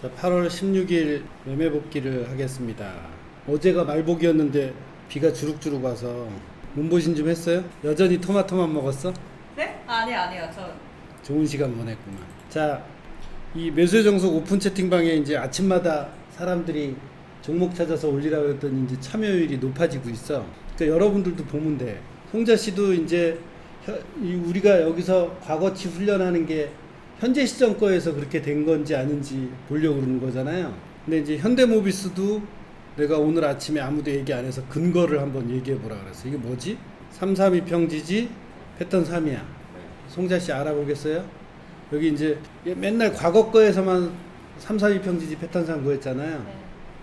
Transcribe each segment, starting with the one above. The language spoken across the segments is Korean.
자, 8월 16일 매매 복귀를 하겠습니다. 어제가 말복이었는데 비가 주룩주룩 와서 문보신 좀 했어요? 여전히 토마토만 먹었어? 네? 아니 아니요 저 좋은 시간 보냈구만. 자, 이 매수의 정석 오픈 채팅방에 이제 아침마다 사람들이 종목 찾아서 올리라고 그랬더니 이제 참여율이 높아지고 있어. 그러니까 여러분들도 보면 돼. 송자 씨도 이제 혀- 이 우리가 여기서 과거치 훈련하는 게 현재 시점 거에서 그렇게 된 건지 아닌지 보려고 그러는 거잖아요. 근데 이제 현대모비스도 내가 오늘 아침에 아무도 얘기 안 해서 근거를 한번 얘기해 보라 그랬어. 이게 뭐지? 332 평지지 패턴 3이야. 송자 씨 알아보겠어요? 여기 이제 맨날 과거 거에서만 332 평지지 패턴 3 구했잖아요. 네.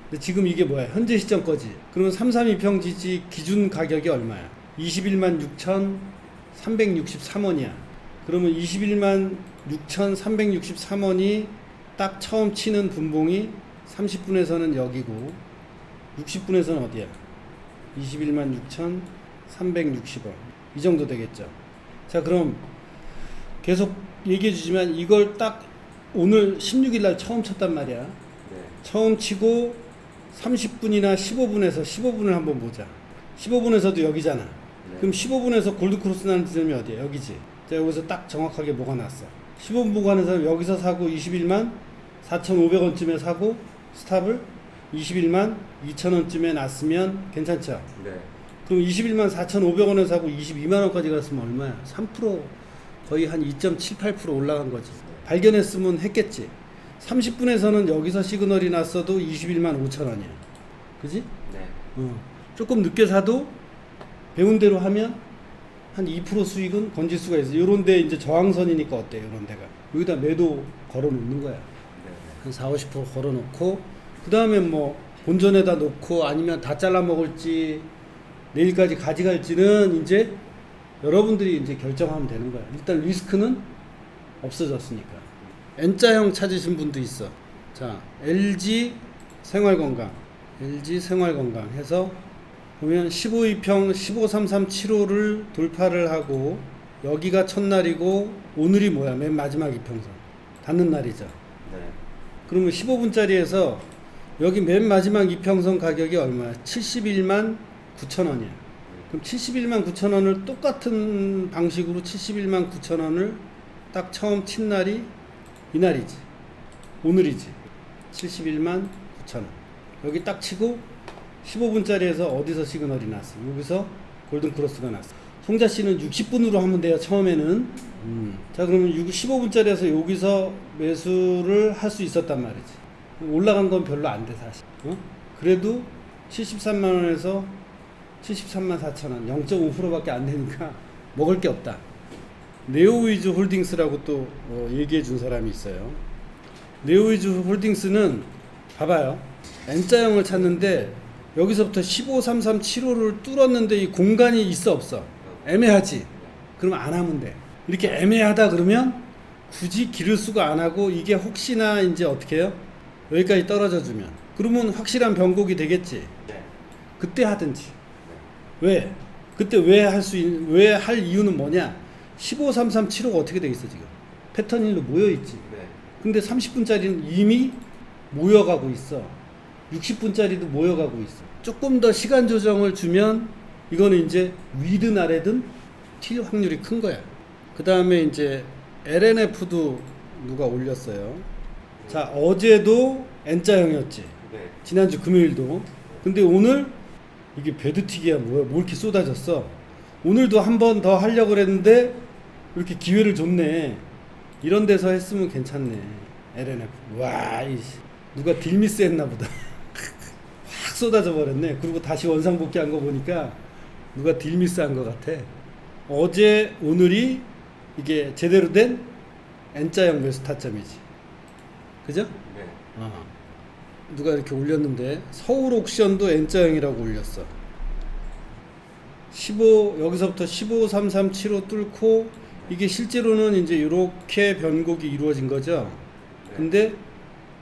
근데 지금 이게 뭐야? 현재 시점 거지. 그러면 332 평지지 기준 가격이 얼마야? 21만 6,363원이야. 그러면 21만 6,363원이 딱 처음 치는 분봉이 30분에서는 여기고 60분에서는 어디야? 21만 6,360원. 이 정도 되겠죠. 자, 그럼 계속 얘기해 주지만 이걸 딱 오늘 16일 날 처음 쳤단 말이야. 네. 처음 치고 30분이나 15분에서 15분을 한번 보자. 15분에서도 여기잖아. 네. 그럼 15분에서 골드 크로스 나는 지점이 어디야? 여기지. 자, 여기서 딱 정확하게 뭐가 났어. 15분 보고 하는 사람 여기서 사고 21만 4,500원쯤에 사고 스탑을 21만 2,000원쯤에 놨으면 괜찮죠? 네. 그럼 21만 4,500원에 사고 22만 원까지 갔으면 얼마야? 3% 거의 한 2.78% 올라간 거지. 발견했으면 했겠지. 30분에서는 여기서 시그널이 났어도 21만 5천 원이야. 그지? 네. 어. 조금 늦게 사도 배운 대로 하면 한 2% 수익은 건질 수가 있어. 요런 데 이제 저항선이니까 어때? 요런 데가. 여기다 매도 걸어 놓는 거야. 네. 한 4, 50% 걸어 놓고 그다음에 뭐 본전에다 놓고 아니면 다 잘라 먹을지 내일까지 가져갈지는 이제 여러분들이 이제 결정하면 되는 거야. 일단 리스크는 없어졌으니까. N자형 찾으신 분도 있어. 자, LG 생활건강. LG 생활건강 해서 보면 15위평 153375를 돌파를 하고 여기가 첫날이고 오늘이 뭐야? 맨 마지막 이평선. 닿는 날이죠. 네. 그러면 15분짜리에서 여기 맨 마지막 이평선 가격이 얼마야? 71만 9천 원이야. 그럼 71만 9천 원을 똑같은 방식으로 71만 9천 원을 딱 처음 친 날이 이날이지. 오늘이지. 71만 9천 원. 여기 딱 치고 15분짜리에서 어디서 시그널이 났어? 여기서 골든 크로스가 났어. 송자 씨는 60분으로 하면 돼요. 처음에는. 자 그러면 6, 15분짜리에서 여기서 매수를 할 수 있었단 말이지. 올라간 건 별로 안 돼 사실. 어? 그래도 73만 원에서 73만 4천 원, 0.5%밖에 안 되니까 먹을 게 없다. 네오위즈 홀딩스라고 또 어, 얘기해 준 사람이 있어요. 네오위즈 홀딩스는 봐봐요. N자형을 찾는데 여기서부터 153375를 뚫었는데 이 공간이 있어 없어? 애매하지. 그러면 안 하면 돼. 이렇게 애매하다 그러면 굳이 기를 수가 안 하고 이게 혹시나 이제 어떻게 해요? 여기까지 떨어져 주면 그러면 확실한 변곡이 되겠지. 네. 그때 하든지. 왜? 그때 왜 할 수 왜 할 이유는 뭐냐? 153375가 어떻게 돼 있어 지금? 패턴 일로 모여 있지. 네. 근데 30분짜리는 이미 모여가고 있어. 60분짜리도 모여가고 있어. 조금 더 시간 조정을 주면 이거는 이제 위든 아래든 튈 확률이 큰 거야. 그 다음에 이제 LNF도 누가 올렸어요. 자, 어제도 N자형이었지. 네. 지난주 금요일도. 근데 오늘 이게 배드튀기야 뭐야? 뭐 이렇게 쏟아졌어? 오늘도 한 번 더 하려고 그랬는데 이렇게 기회를 줬네. 이런 데서 했으면 괜찮네. LNF. 와, 이씨. 누가 딜미스 했나 보다. 확 쏟아져 버렸네. 그리고 다시 원상복귀 한 거 보니까 누가 딜미스 한 것 같아. 어제, 오늘이 이게 제대로 된 N자형 매수 타점이지. 그죠? 네. 어. 누가 이렇게 올렸는데 서울 옥션도 N자형이라고 올렸어. 15 여기서부터 153375 뚫고 이게 실제로는 이제 이렇게 변곡이 이루어진 거죠. 네. 근데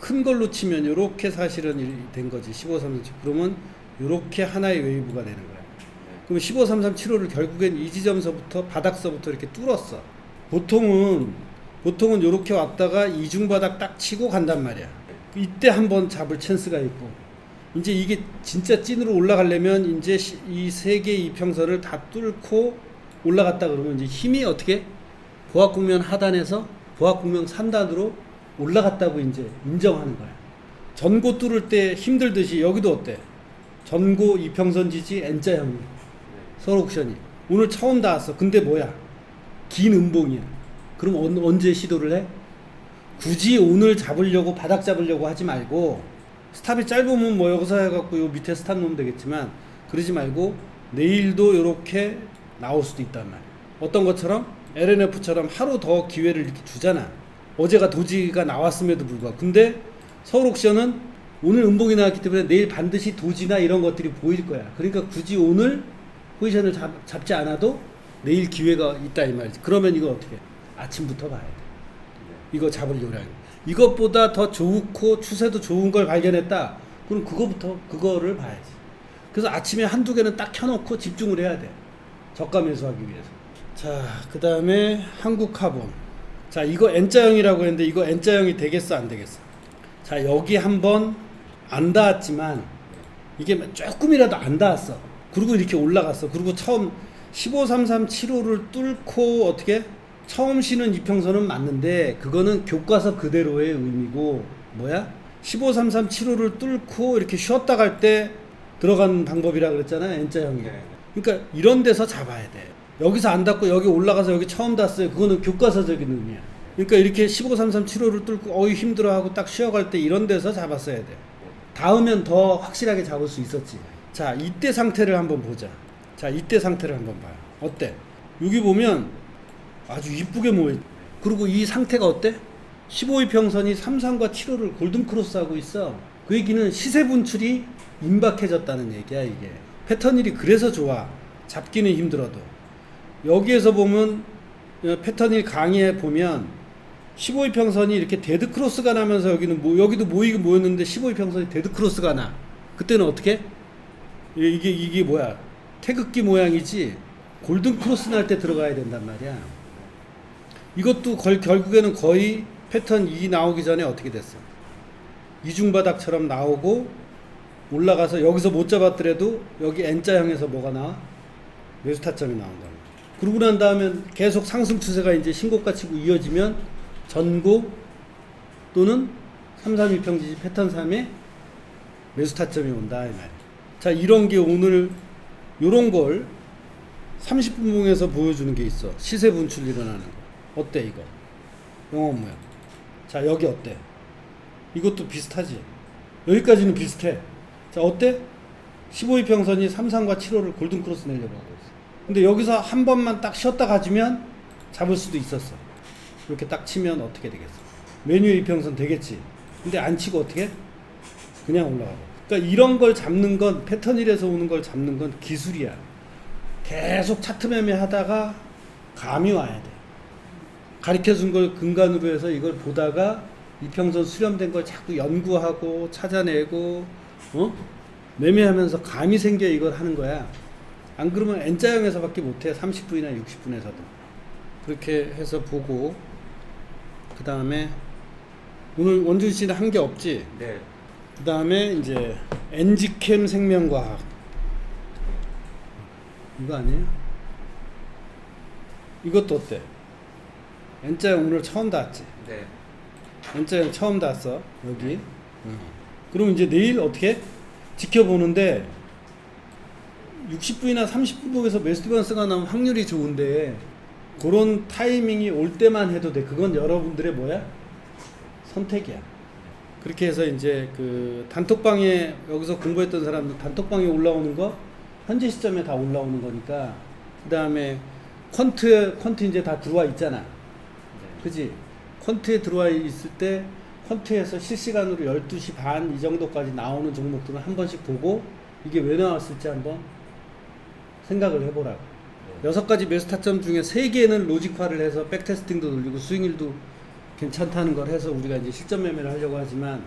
큰 걸로 치면 이렇게 사실은 이- 된 거지. 153375 그러면 이렇게 하나의 웨이브가 되는 거야. 네. 그럼 153375를 결국엔 이 지점서부터 바닥서부터 이렇게 뚫었어. 보통은 보통은 이렇게 왔다가 이중 바닥 딱 치고 간단 말이야. 이때 한번 잡을 찬스가 있고 이제 이게 진짜 찐으로 올라가려면 이제 이 세 개의 이평선을 다 뚫고 올라갔다 그러면 이제 힘이 어떻게 보합국면 하단에서 보합국면 3단으로 올라갔다고 이제 인정하는 거야. 전고 뚫을 때 힘들듯이 여기도 어때? 전고 이평선 지지 N자형이 서로 옥션이 오늘 처음 닿았어. 근데 뭐야? 긴 음봉이야. 그럼 언, 언제 시도를 해? 굳이 오늘 잡으려고 바닥 잡으려고 하지 말고 스탑이 짧으면 뭐 여기서 해갖고 요 밑에 스탑 놓으면 되겠지만 그러지 말고 내일도 이렇게 나올 수도 있단 말이야. 어떤 것처럼 LNF처럼 하루 더 기회를 이렇게 주잖아. 어제가 도지가 나왔음에도 불구하고 근데 서울 옥션은 오늘 음봉이 나왔기 때문에 내일 반드시 도지나 이런 것들이 보일 거야. 그러니까 굳이 오늘 포지션을 잡, 잡지 않아도 내일 기회가 있다 이 말이지. 그러면 이거 어떻게? 해? 아침부터 봐야 돼. 이거 잡을 요령. 이것보다 더 좋고 추세도 좋은 걸 발견했다. 그럼 그거부터 그거를 봐야지. 그래서 아침에 한두 개는 딱 켜놓고 집중을 해야 돼. 저가 매수하기 위해서. 자, 그 다음에 한국 카본. 자, 이거 N자형이라고 했는데 이거 N자형이 되겠어, 안 되겠어? 자, 여기 한번 안 닿았지만 이게 조금이라도 안 닿았어. 그리고 이렇게 올라갔어. 그리고 처음 153375를 뚫고 어떻게 처음 쉬는 이평선은 맞는데 그거는 교과서 그대로의 의미고 뭐야? 153375를 뚫고 이렇게 쉬었다 갈 때 들어가는 방법이라 그랬잖아요. N자형이. 네. 그러니까 이런 데서 잡아야 돼. 여기서 안 닿고 여기 올라가서 여기 처음 닿았어요. 그거는 교과서적인 의미야. 그러니까 이렇게 153375를 뚫고 어이 힘들어하고 딱 쉬어갈 때 이런 데서 잡았어야 돼. 닿으면 더 확실하게 잡을 수 있었지. 자, 이때 상태를 한번 보자. 자, 이때 상태를 한번 봐요. 어때? 여기 보면 아주 이쁘게 모여. 그리고 이 상태가 어때? 15이평선이 33과 7호를 골든 크로스하고 있어. 그 얘기는 시세 분출이 임박해졌다는 얘기야, 이게. 패턴 일이 그래서 좋아. 잡기는 힘들어도. 여기에서 보면 어, 패턴일 강의에 보면 15이평선이 이렇게 데드 크로스가 나면서 여기는 뭐 여기도 모이긴 모였는데 15이평선이 데드 크로스가 나. 그때는 어떻게? 이게 이게, 뭐야? 태극기 모양이지. 골든 크로스 날 때 들어가야 된단 말이야. 이것도 걸, 결국에는 거의 패턴 2 나오기 전에 어떻게 됐어? 이중바닥처럼 나오고 올라가서 여기서 못 잡았더라도 여기 N자형에서 뭐가 나와? 매수 타점이 나온다. 그러고 난 다음에 계속 상승 추세가 이제 신고가 치고 이어지면 전고 또는 331평 지지 패턴 3에 매수 타점이 온다 이 말이야. 자 이런 게 오늘 요런 걸 30분 봉에서 보여주는 게 있어. 시세 분출 일어나는 거. 어때 이거? 영업 모양. 자 여기 어때? 이것도 비슷하지. 여기까지는 비슷해. 자 어때? 15이평선이 33과 7호를 골든 크로스 내려고 하고 있어. 근데 여기서 한 번만 딱 쉬었다 가지면 잡을 수도 있었어. 이렇게 딱 치면 어떻게 되겠어? 메뉴 이평선 되겠지. 근데 안 치고 어떻게? 그냥 올라가고. 그러니까 이런 걸 잡는 건 패턴 1에서 오는 걸 잡는 건 기술이야. 계속 차트 매매 하다가 감이 와야 돼. 가르쳐 준 걸 근간으로 해서 이걸 보다가 이평선 수렴된 걸 자꾸 연구하고 찾아내고 어? 매매하면서 감이 생겨 이걸 하는 거야. 안 그러면 N자형에서밖에 못해. 30분이나 60분에서도. 그렇게 해서 보고 그 다음에 오늘 원준 씨는 한 게 없지. 네. 그 다음에 이제 엔지캠 생명과학 이거 아니에요? 이것도 어때? N자형 오늘 처음 닿았지? 네. N자형 처음 닿았어 여기 그럼 이제 내일 어떻게? 지켜보는데 60분이나 30분에서 매수 디반스가 나오면 확률이 좋은데 그런 타이밍이 올 때만 해도 돼 그건 여러분들의 뭐야? 선택이야 그렇게 해서 이제 그 단톡방에 여기서 공부했던 사람들 단톡방에 올라오는 거 현재 시점에 다 올라오는 거니까 그 다음에 퀀트 퀀트 이제 다 들어와 있잖아 네. 그지 퀀트에 들어와 있을 때 퀀트에서 실시간으로 12시 반 이 정도까지 나오는 종목들은 한 번씩 보고 이게 왜 나왔을지 한번 생각을 해보라고 네. 여섯 가지 매수 타점 중에 세 개는 로직화를 해서 백테스팅도 돌리고 스윙일도 괜찮다는 걸 해서 우리가 이제 실전 매매를 하려고 하지만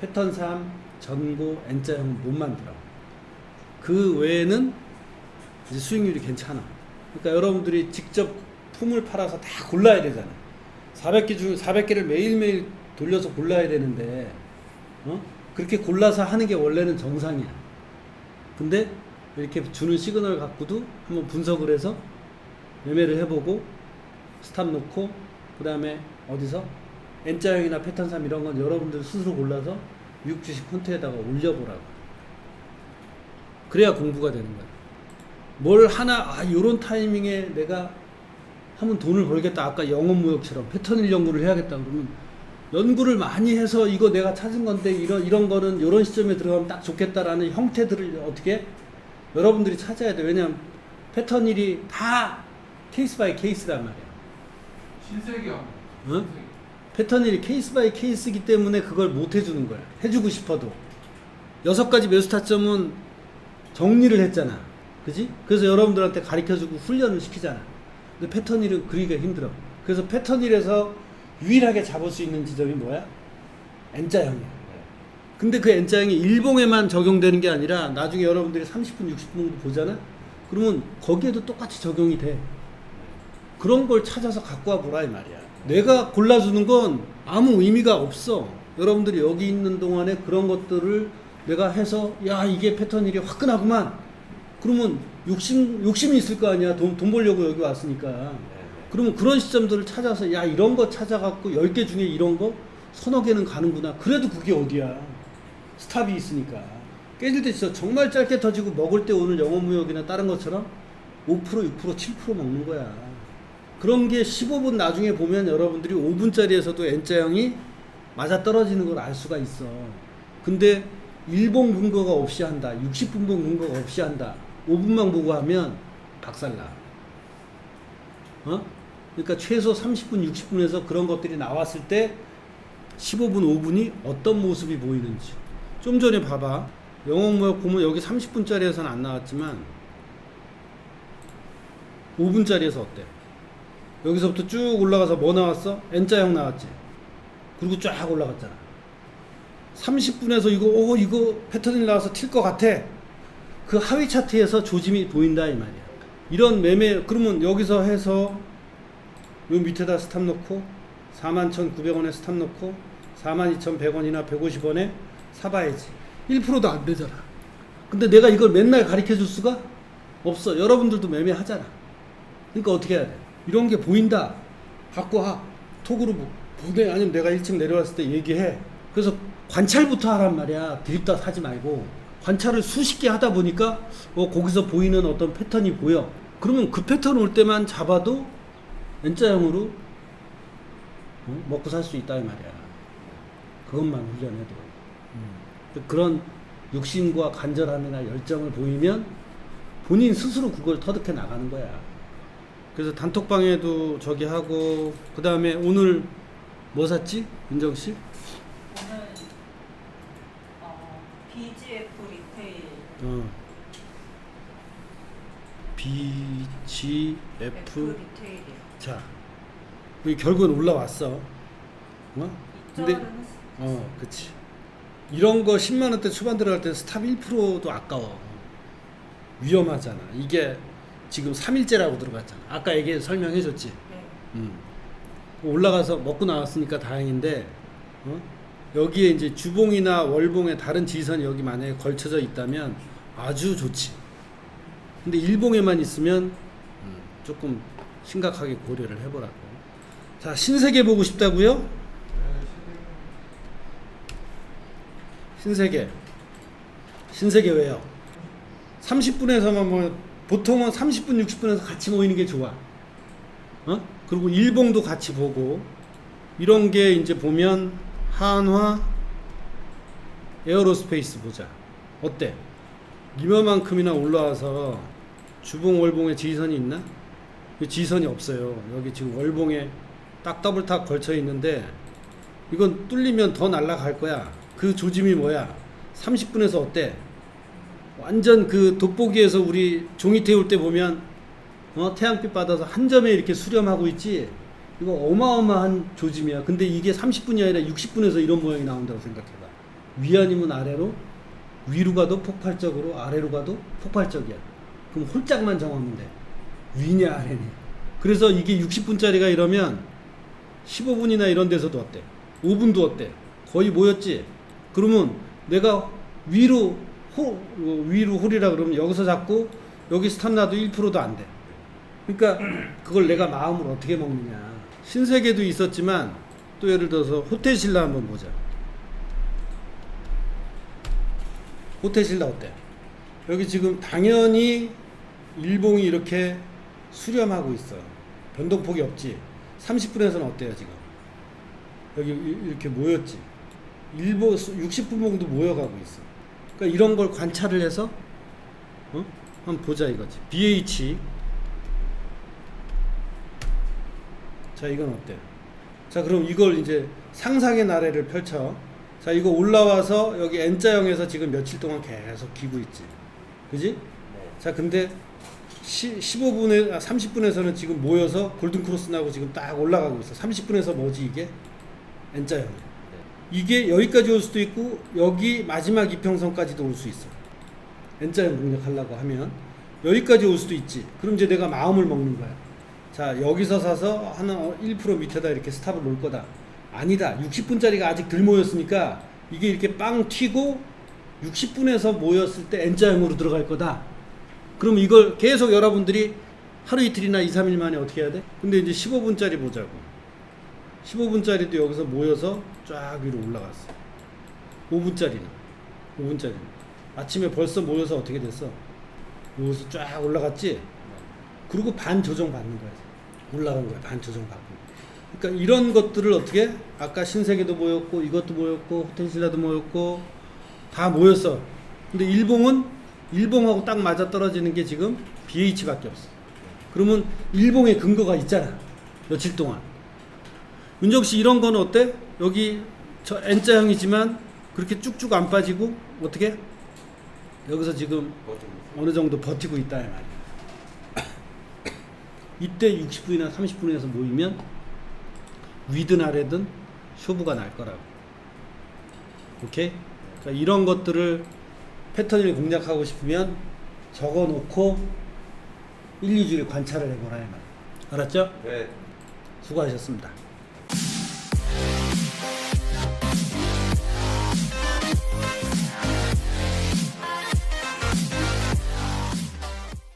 패턴 3, 전고, N자형 못 만들어. 그 외에는 이제 수익률이 괜찮아. 그러니까 여러분들이 직접 품을 팔아서 다 골라야 되잖아. 400개 중 400개를 매일매일 돌려서 골라야 되는데 어? 그렇게 골라서 하는 게 원래는 정상이야. 근데 이렇게 주는 시그널 갖고도 한번 분석을 해서 매매를 해보고 스탑 놓고 그 다음에 어디서 N자형이나 패턴 3 이런 건 여러분들 스스로 골라서 미국 주식 폰트에다가 올려보라고. 그래야 공부가 되는 거야. 뭘 하나 아 요런 타이밍에 내가 하면 돈을 벌겠다. 아까 영업무역처럼 패턴일 연구를 해야겠다. 그러면 연구를 많이 해서 이거 내가 찾은 건데 이런 이런 거는 이런 시점에 들어가면 딱 좋겠다라는 형태들을 어떻게 여러분들이 찾아야 돼. 왜냐면 패턴 일이 다 케이스 바이 케이스란 말이야. 신세계야. 응? 패턴 일이 케이스 바이 케이스이기 때문에 그걸 못 해주는 거야. 해주고 싶어도 여섯 가지 매수 타점은 정리를 했잖아. 그지? 그래서 여러분들한테 가르쳐주고 훈련을 시키잖아. 근데 패턴 일은 그리기가 힘들어. 그래서 패턴 일에서 유일하게 잡을 수 있는 지점이 뭐야? N자형이야. 근데 그 N자형이 일봉에만 적용되는 게 아니라 나중에 여러분들이 30분, 60분 보잖아? 그러면 거기에도 똑같이 적용이 돼. 그런 걸 찾아서 갖고 와 보라 이 말이야. 내가 골라주는 건 아무 의미가 없어. 여러분들이 여기 있는 동안에 그런 것들을 내가 해서 야 이게 패턴 일이 화끈하구만. 그러면 욕심 욕심이 있을 거 아니야. 돈, 돈 벌려고 여기 왔으니까. 그러면 그런 시점들을 찾아서 야 이런 거 찾아갖고 10개 중에 이런 거 서너 개는 가는구나. 그래도 그게 어디야. 스탑이 있으니까. 깨질 때 진짜 정말 짧게 터지고 먹을 때 오늘 영어무역이나 다른 것처럼 5% 6% 7% 먹는 거야. 그런 게 15분 나중에 보면 여러분들이 5분짜리에서도 N자형이 맞아 떨어지는 걸 알 수가 있어. 근데 일본 근거가 없이 한다. 60분본 근거가 없이 한다. 5분만 보고 하면 박살나. 어? 그러니까 최소 30분, 60분에서 그런 것들이 나왔을 때 15분, 5분이 어떤 모습이 보이는지. 좀 전에 봐봐. 영어무역 보면 여기 30분짜리에서는 안 나왔지만 5분짜리에서 어때? 여기서부터 쭉 올라가서 뭐 나왔어? N자형 나왔지. 그리고 쫙 올라갔잖아. 30분에서 이거 오 이거 패턴이 나와서 튈 것 같아. 그 하위 차트에서 조짐이 보인다 이 말이야. 이런 매매 그러면 여기서 해서 요 밑에다 스탑 놓고 41,900원에 스탑 놓고 42,100원이나 150원에 사봐야지. 1%도 안 되잖아. 근데 내가 이걸 맨날 가르쳐 줄 수가 없어. 여러분들도 매매하잖아. 그러니까 어떻게 해야 돼? 이런 게 보인다. 갖고 와. 톡으로 뭐 보내. 아니면 내가 1층 내려왔을 때 얘기해. 그래서 관찰부터 하란 말이야. 드립다 사지 말고. 관찰을 수십 개 하다 보니까 어, 거기서 보이는 어떤 패턴이 보여. 그러면 그 패턴 올 때만 잡아도 N자형으로 어? 먹고 살 수 있다 이 말이야. 그것만 훈련해도. 음. 그런 욕심과 간절함이나 열정을 보이면 본인 스스로 그걸 터득해 나가는 거야. 그래서 단톡방에도 저기 하고 그 다음에 오늘 뭐 샀지 윤정 씨? 오늘 어, BGF 리테일 어. BGF F 리테일이요. 자 여기 결국은 올라왔어. 어? 근데 했- 어, 그치. 이런 거 10만 원대 초반 들어갈 때 스탑 1%도 아까워. 위험하잖아. 이게 지금 3일째라고 들어갔잖아. 아까 얘기 설명해 줬지. 네. 음. 올라가서 먹고 나왔으니까 다행인데 어? 여기에 이제 주봉이나 월봉에 다른 지선이 여기 만약에 걸쳐져 있다면 아주 좋지. 근데 일봉에만 있으면 음, 조금 심각하게 고려를 해보라고. 자 신세계 보고 싶다고요? 신세계. 신세계 왜요? 30분에서만 뭐 보통은 30분 60분에서 같이 모이는 게 좋아. 어? 그리고 일봉도 같이 보고 이런 게 이제 보면 한화 에어로스페이스 보자. 어때? 이만큼이나 올라와서 주봉 월봉에 지선이 있나? 이 지선이 없어요. 여기 지금 월봉에 딱 더블 탑 걸쳐 있는데 이건 뚫리면 더 날아갈 거야. 그 조짐이 뭐야? 30분에서 어때? 완전 그 돋보기에서 우리 종이 태울 때 보면 어, 태양빛 받아서 한 점에 이렇게 수렴하고 있지. 이거 어마어마한 조짐이야. 근데 이게 30분이 아니라 60분에서 이런 모양이 나온다고 생각해봐. 위 아니면 아래로, 위로 가도 폭발적으로, 아래로 가도 폭발적이야. 그럼 홀짝만 정하면 돼. 위냐 아래냐. 그래서 이게 60분짜리가 이러면 15분이나 이런 데서도 어때? 5분도 어때? 거의 모였지? 그러면 내가 위로 호 어, 위로 홀이라 그러면 여기서 잡고 여기 스탑 놔도 1%도 안 돼. 그러니까 그걸 내가 마음으로 어떻게 먹느냐. 신세계도 있었지만 또 예를 들어서 호텔 신라 한번 보자. 호텔 신라 어때? 여기 지금 당연히 일봉이 이렇게 수렴하고 있어. 변동폭이 없지. 30분에서는 어때요 지금? 여기 이- 이렇게 모였지. 일보 60분봉도 모여가고 있어. 그러니까 이런 걸 관찰을 해서 어? 한번 보자 이거지. BH 자 이건 어때요? 자 그럼 이걸 이제 상상의 나래를 펼쳐. 자 이거 올라와서 여기 N자형에서 지금 며칠 동안 계속 기고 있지. 그지? 자 근데 시, 15분에 아, 30분에서는 지금 모여서 골든 크로스 나고 지금 딱 올라가고 있어. 30분에서 뭐지 이게? N자형. 이게 여기까지 올 수도 있고 여기 마지막 이평선까지도 올 수 있어. N자형 공략 하려고 하면 여기까지 올 수도 있지. 그럼 이제 내가 마음을 먹는 거야. 자 여기서 사서 하나 1% 밑에다 이렇게 스탑을 놓을 거다. 아니다. 60분짜리가 아직 덜 모였으니까 이게 이렇게 빵 튀고 60분에서 모였을 때 N자형으로 들어갈 거다. 그럼 이걸 계속 여러분들이 하루 이틀이나 2, 3일 만에 어떻게 해야 돼? 근데 이제 15분짜리 보자고. 15분짜리도 여기서 모여서 쫙 위로 올라갔어. 5분짜리는. 5분짜리는. 아침에 벌써 모여서 어떻게 됐어? 모여서 쫙 올라갔지? 그리고 반 조정 받는 거야. 올라간 거야. 반 조정 받고. 그러니까 이런 것들을 어떻게? 아까 신세계도 모였고, 이것도 모였고, 호텔신라도 모였고, 다 모였어. 근데 일봉은 일봉하고 딱 맞아 떨어지는 게 지금 BH밖에 없어. 그러면 일봉의 근거가 있잖아. 며칠 동안. 윤정 씨 이런 거는 어때? 여기 저 N자형이지만 그렇게 쭉쭉 안 빠지고 어떻게? 여기서 지금 어느 정도 버티고 있다 이 말이야. 이때 60분이나 30분에서 모이면 위든 아래든 쇼부가 날 거라고. 오케이? 그러니까 이런 것들을 패턴을 공략하고 싶으면 적어 놓고 1, 2주일 관찰을 해보라 이 말. 알았죠? 네. 수고하셨습니다.